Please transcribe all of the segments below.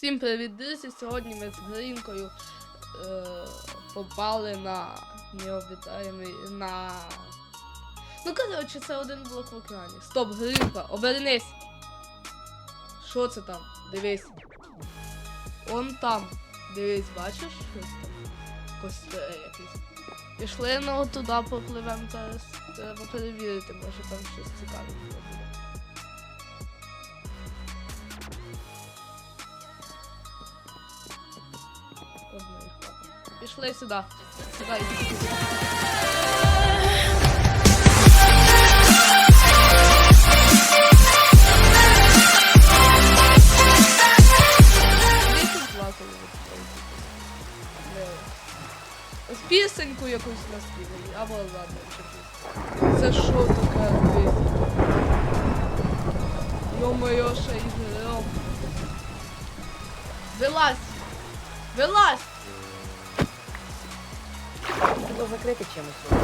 Всім привіт, друзі! Сьогодні ми з Гринкою е, попали на необітаємий на. Ну коротше, це один блок в океані. Стоп, Гринка, обернись! Що це там? Дивись. Он там. Дивись, бачиш щось там? Костри якісь. Пішли ну туди попливемо зараз. Треба перевірити, може там щось цікаве буде. Плакали від цього. Ось пісеньку якусь наспівали. Або ладно, що пісеньку. Це що таке? Йо-моє, ще й. Вилазь! Вилазь! Треба закрити чимось.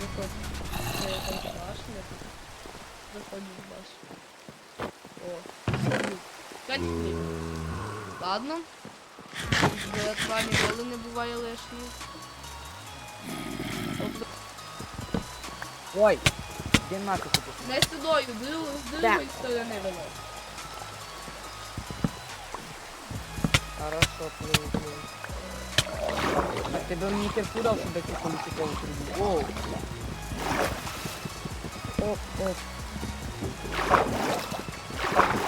Заходь. Це я там башня. Заходь в башню. О. П'ять днів. Ладно. Жертва ніколи не буває лишньою. Тобто, Ой, де тут? не сюдою, з другої- з другої сторони вилазь. Хорошо, пливу, пливу. Так тебе мені кирку дав, щоб я цю політикову трубу. Оу. Оп, оп.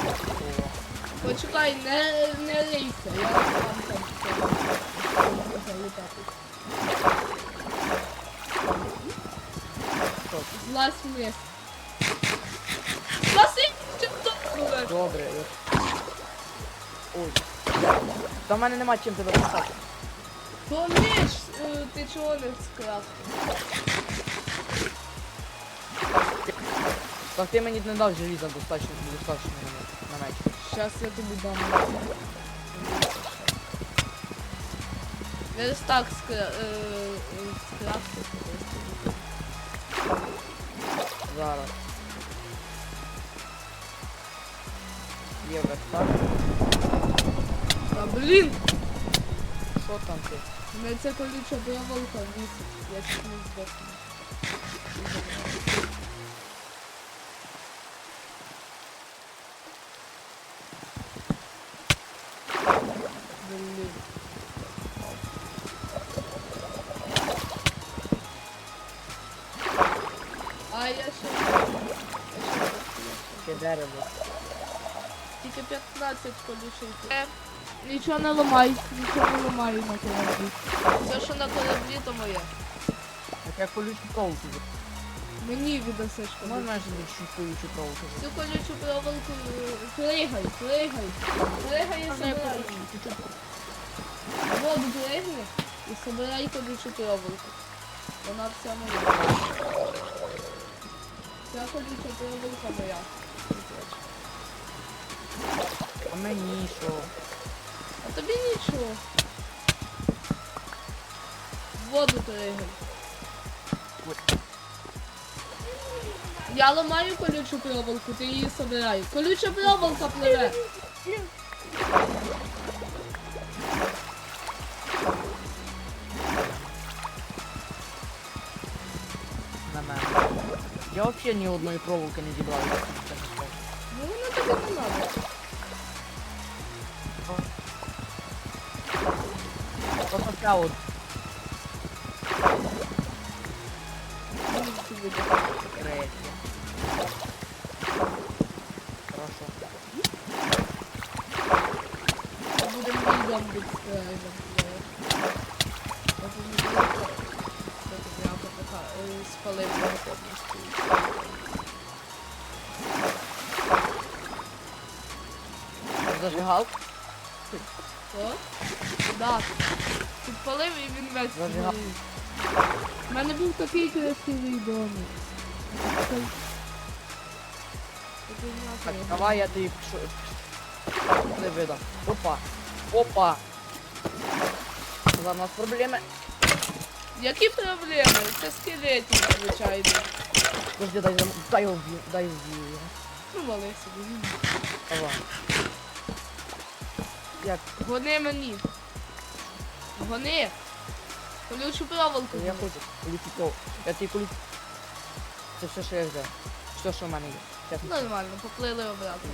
О. Почекай, не, не рийся, я сам там все залітати. Стоп. Злазь вниз. Спаси, чим добре. Добре, я... Та в мене нема чим тебе писати. Помніш, е, ти чого не скрав? Так ти мені не дав желіза достатньо, достатньо на- меч. Щас я тобі дам. Верстак скра... е, е, скрафтити. Зараз. Є верстак. А блін! Що там ти? Мене ця колюча проволока вісить. Я чуть не здохну. Блін. А я ще... я ще Ще дерево. Тільки 15 колючий. Е, нічого не ламай, нічого не ламай на кораблі. Все, що на кораблі, то моє. Так я колючу проволоку. Мені віддасиш колючу. Можна ж більшу колючу проволоку? Цю колючу проволоку е, пригай, пригай. Пригай і собирай. Воду пригни і собирай колючу проволоку. Вона вся моя. Ця колюча проволока моя. А мені що? Тобі нічого. Воду пригай. Я ламаю колючу проволоку, ти її собирай. Колюча проволока пливе. На. Я взагалі ні одної проволоки не скажу. Ну воно тобі не треба. Його повністю. Зажигав? Що? Да. Підпалив і він весь. У мене був такий красивий домик. Такий- Так, давай я тобі пишу. Не видам. Опа. Опа. Зараз у нас проблеми. Які проблеми? Це скелетів, звичайно. Подожди, дай, зам- дай його вб'ю, дай вб'ю його. Ну, вали собі. Давай. Як? Гони мені. Гони. Колючу проволоку. Я хочу політи про. Я тобі політ. Це все, що я взяв. Все, що в мене є. Чесно. Нормально, поплили обратно.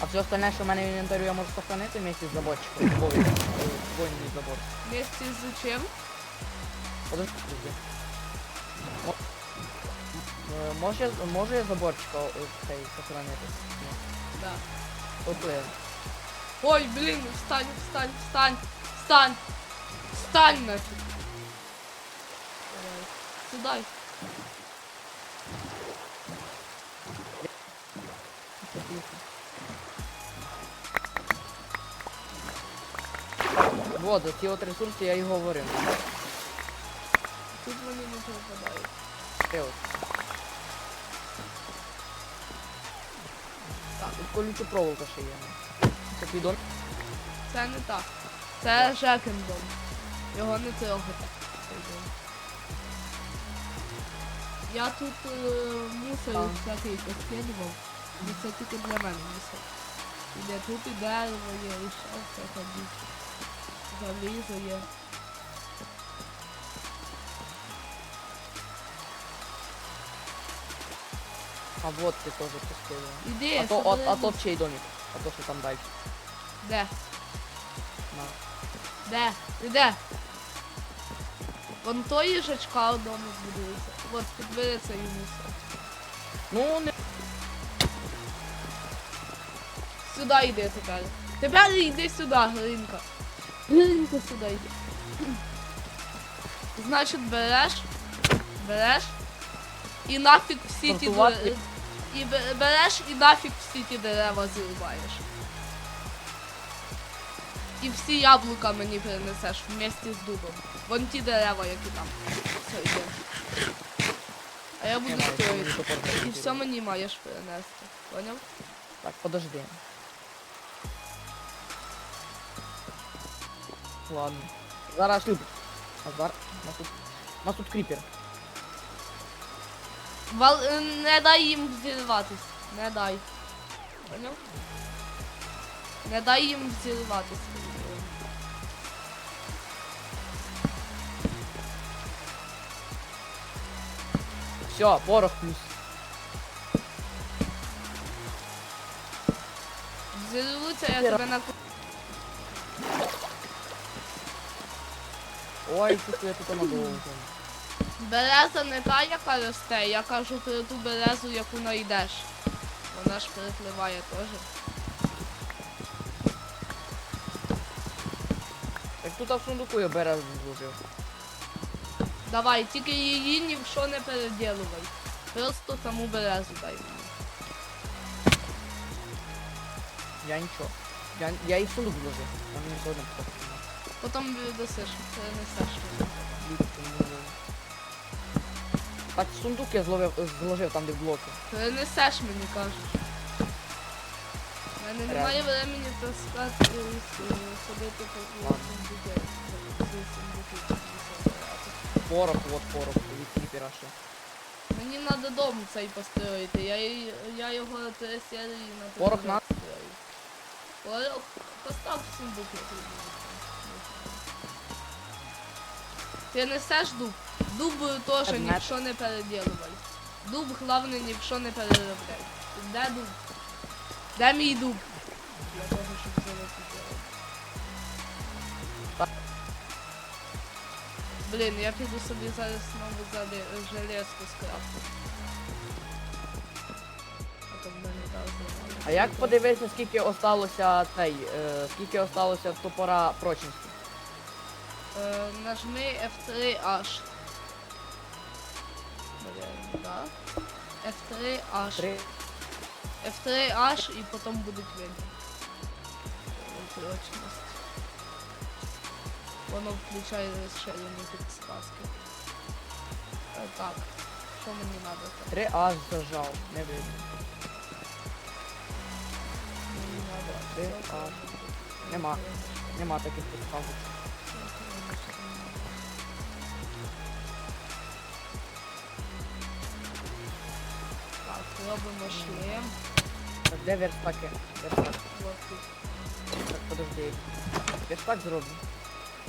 А все остальне, що в мене в інвентарі, я можу сохранити вместе з заборчиком. Двойний. Вместе з чим? Подожди. Е, Може, може я заборчика е, цей сохранити? Да. Поплив. Ой, блін, встань, встань, встань, встань, встань нафиг. Давай. Сюда. Вот, ці от ресурси я і говорив. Тут вони не пропадають. Ти от. Так. Тут колюча проволока ще є. Це дом? Це не так. Це Жекин дом. Його не трогати. Я тут е, мусор Так. всякий поскидував. Ну це тільки для мене мусор. Іде тут і дерево є, і ще всяка біч. Залізо є. А вот ти теж пустила. Іди, А то, а, а мусор. то чий домик? А то що там далі? Де? На. Де? Ти де? Вон той їжачка вдома будується. От, підбери цей мусор. Ну, не... Сюди йди тепер. Тепер йди сюди, Глинка. Глинка сюди йди. Значить, береш, береш і нафіг всі ті Сортувати? І береш і нафіг всі ті дерева зрубаєш. І всі яблука мені принесеш вместе з дубом. Вон ті дерева, які там. Все, йди. А я буду строїти. І все мені маєш принести. Поняв? Так, подожди. Ладно. Зараз шлюб. А зараз... У нас тут... У нас тут кріпер. Вал... е, Не дай їм взірватись. Не дай. Поняв? Не дай їм взірватись. Все, порох плюс. Взірвуться, я тебе на Ой, тут я тут надовго. Береза не та, яка росте, я кажу про ту березу, яку знайдеш. Вона ж перепливає теж. Так тут а в сундуку я березу зложив. Давай, тільки її ні в що не переділувай. Просто саму березу дай мені. Я нічого. Я, я і в сундук зложив. Там не сьогодні. Потім досиш, перенесеш Так, сундук я зловив, зложив там, де блоки. Перенесеш мені, кажуть. У мене немає времени таскати і с- по сундуки. Порох, от порох, від кріпера ще. Мені треба дом цей построїти. Я, й- я його три серії на три Порох на- Порох постав в сундук. який буде. Ти несеш дуб? Дуб теж ні Предмет. в що не переділувай. Дуб, головне, ні в що не переробляй. Де дуб? Де мій дуб? Для того, щоб зробити. Блін, я піду собі зараз знову зале- железку скрафту. Зараз. А як подивитися, скільки осталося цей, е, скільки осталося топора прочності? Е, нажми F3H. Блін, да? F3H. F3H і потім будуть видно. Прочність. Воно включає розширені підсказки. Е, так. Що мені треба? Три аж зажав, не видно. Мені треба. H. Нема. Нема таких підказок. робимо шлем. Так, де верстаки? Верстак. Вот тут. Так, подожди. Верстак зроблю.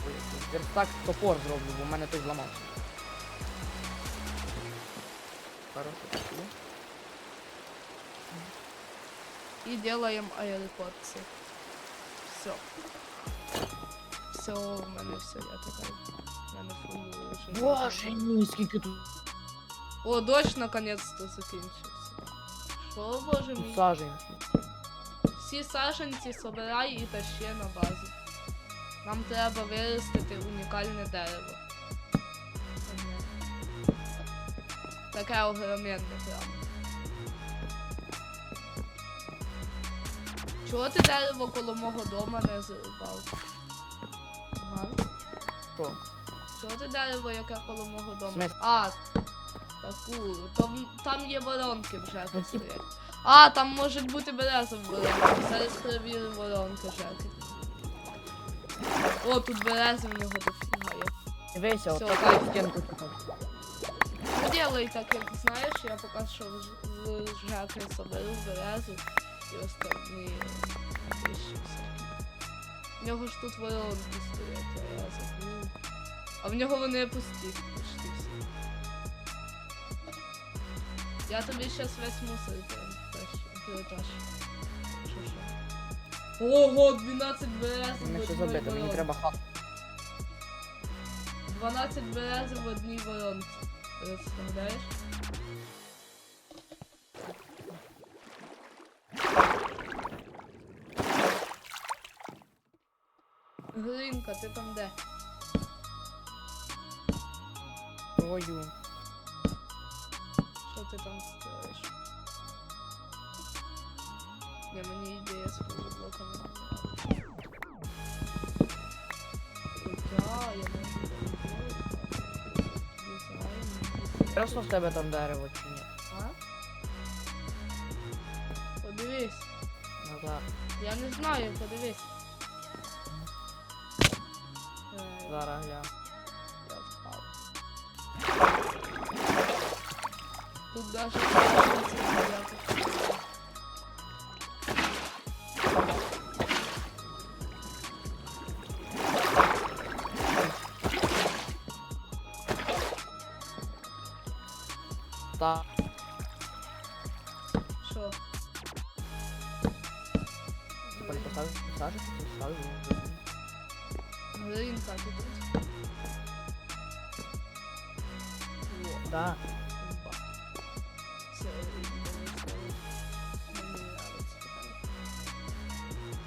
Ой, Верстак топор зроблю, бо в мене той зламався. Хорошо, пішло. И делаем аэропорты. Все. Все, у мене все, я така. в мене формула вже. Боже мій, скільки тут О, дощ наконец-то закінчився. Що, боже мій? саженців. Всі саженці собирай і тащи на базу. Нам треба виростити унікальне дерево. Таке огроменне прямо. Чого ти дерево коло мого дома не зрубав? Ага. Що? Чого ти дерево, яке коло мого? Смисл? А, таку. Там, там є воронки вже Ну. А, там можуть бути берези в воронках. Зараз перевірю воронки Жеки. О, тут берези в нього дофіга є. Дивися, от Всё, така кайф. стінку тут. Ну делай так, як знаєш, я поки що в Ж- соберу березу і останні вищі всякі. В нього ж тут воронки стоять, а я забув. А в нього вони пусті, почти Я тобі щас весь мусор перетащ- перетащу. Що що? Ого, 12 берез в Мене одній забито, мені треба хат. 12 берез в одній воронці. Представляєш? Глинка, ти там де? Твою. Ти там строїш? Ні, мені ідея з блоками. Хоча, я можу. Просто в тебе там дерево чи ні? А? Подивись. Ну так. Я не знаю, подивись. Зараз. Я Тут даже. Так. Що? Сажу, поставив. Глинка, ти Так. Ба. Все,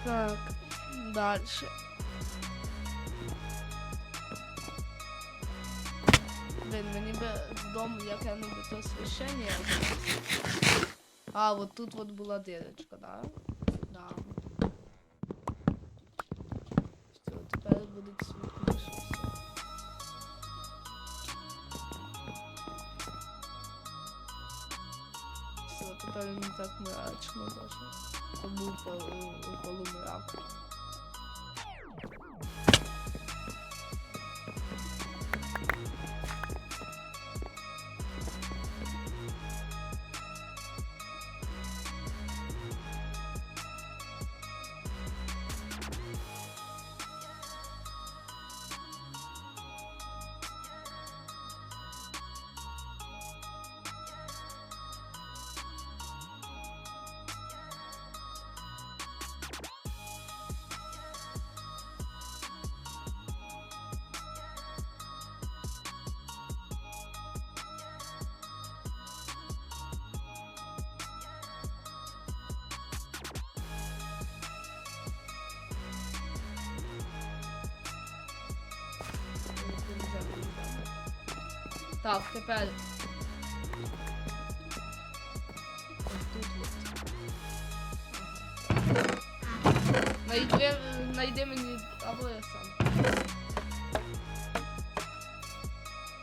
Так, дальше. Блин, мені би вдома дом яке-небудь освіщення. А, вот тут вот була дирочка, да? Да. Все, не так мрачно даже. Пол- полумрак. Так, тепер. Тут от. Найди, найди мені або я сам.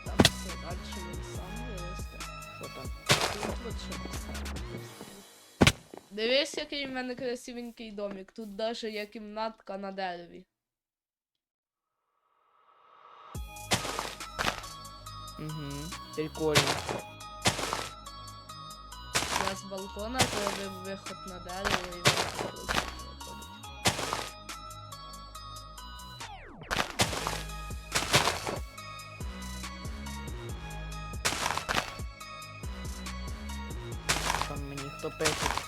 Так, все, далі він сам виросте. Що там? Тут от що. Дивись, який в мене красивенький домик. Тут даже є кімнатка на дереві. Угу. Прикольно. Зараз з балкона зробив виход на дерево і виходить. Там мені хто пише.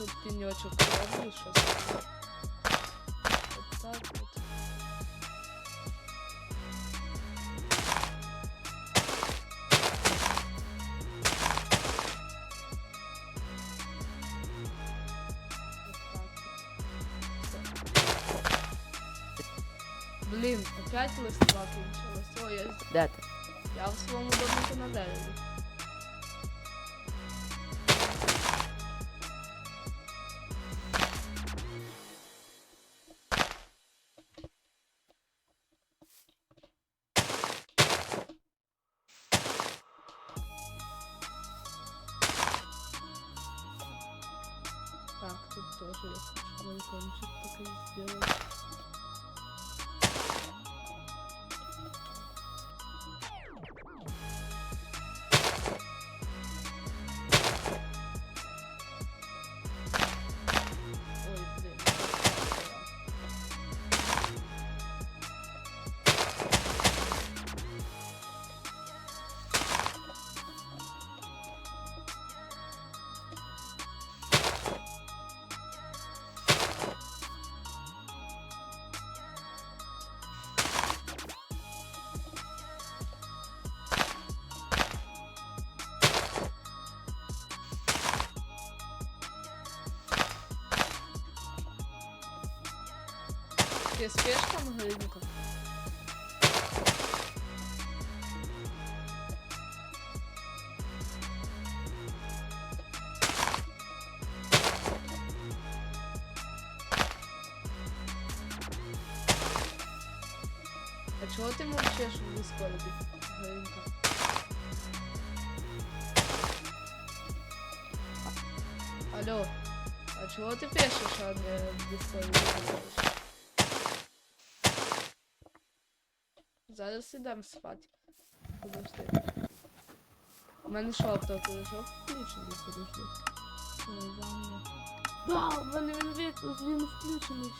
Тут тенечек роблю сейчас. Вот так вот. Блин, опять листва кончилась. Ой, я Де ти? я в своєму домику на дереві. Тоже я хочу балкончик такой сделать. Ти спиш там, Галинка? А чого ти мовчиш в Дискорді, Галинка? Алло, а чого ти пишеш, а в Дискорді Зараз ідемо спати. У мене що автопережок включений, подожди. Ванна. Да, у мене він він включений.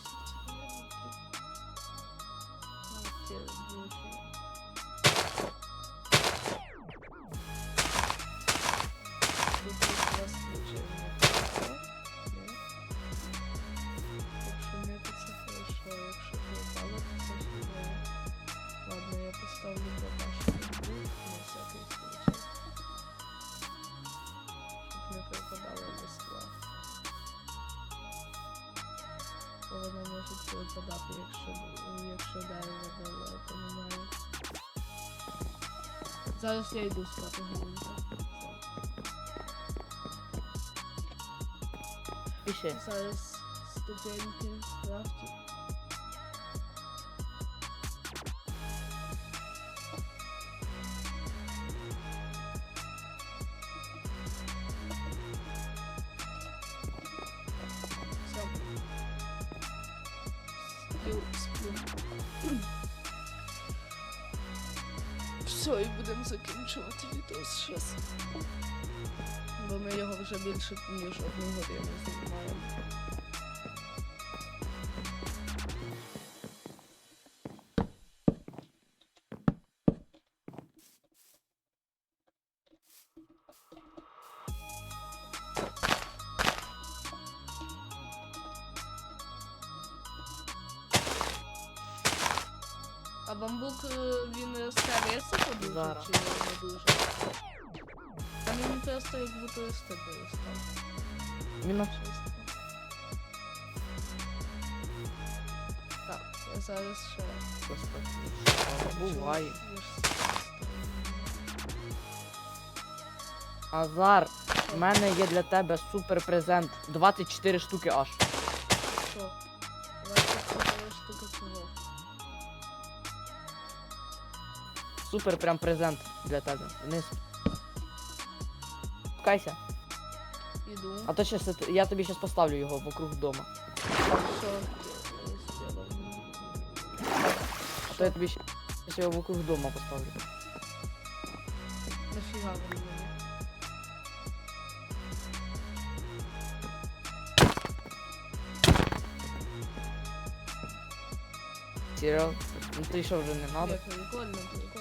Зараз я йду спати, Галинка. Пиши. Зараз закінчувати відео зараз. Бо ми його вже більше ніж одну годину знімаємо. Бамбук е, він росте високо дуже Зараз. чи не дуже? Та він просто як будто росте перестав. Мінус. Чесно. Так, я зараз ще. Буває. З цієї сторони. Назар, в мене є для тебе супер презент. 24 штуки аж. Супер прям презент для тебе. Вниз. Спускайся. Іду. А то щас я- тобі зараз поставлю його вокруг дома. Що? А то я тобі щас його вокруг дома поставлю. Нафіга мені? Ну ти що вже не надо? Прикольно, прикольно.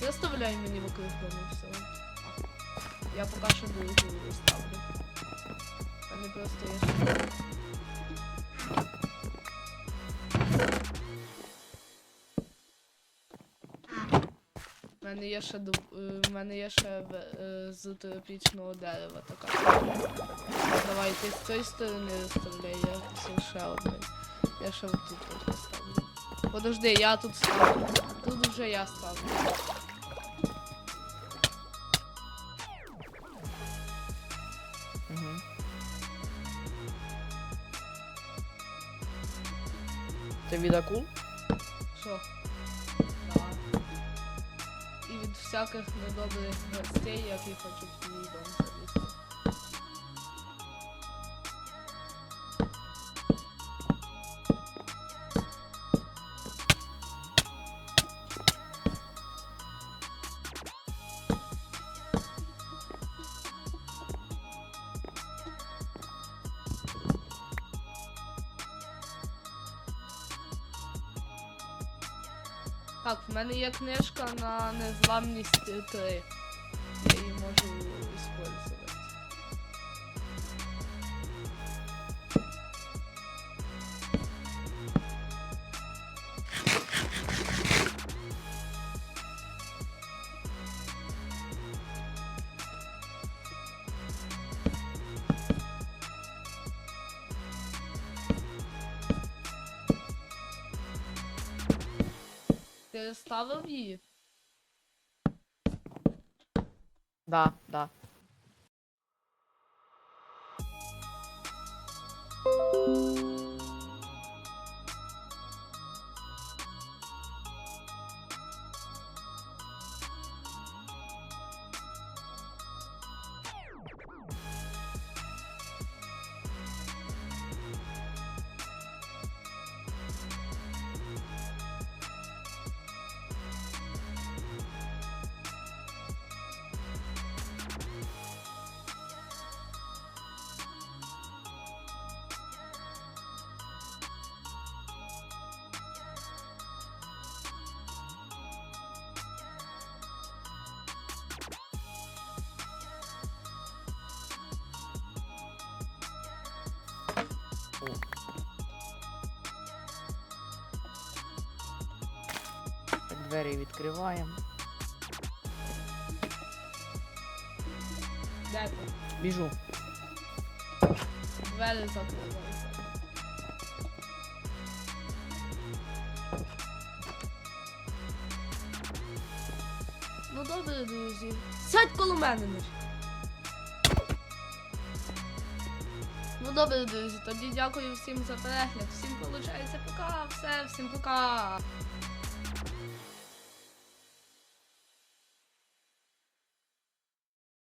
Заставляй мені вокруг все. Я поки що другу ставлю. А не просто я. У мене є ще е, в мене є ще е, з тропічного дерева така. Давай ти з цієї сторони виставляй, я ще одне. Я ще отут от поставлю. Подожди, я тут ставлю. Тут вже я ставлю. Це від акул? Що? Да. І від всяких недобрих гостей, які хочуть мій дом Так, в мене є книжка на незламність 3. Ти ставив її? Да, Двері відкриваємо. Де ти? Біжу. Двері закриваються. Ну добре, друзі. Сядь коло мене. Ну добре, друзі, тоді дякую всім за перегляд. Всім виходить пока, все, всім пока.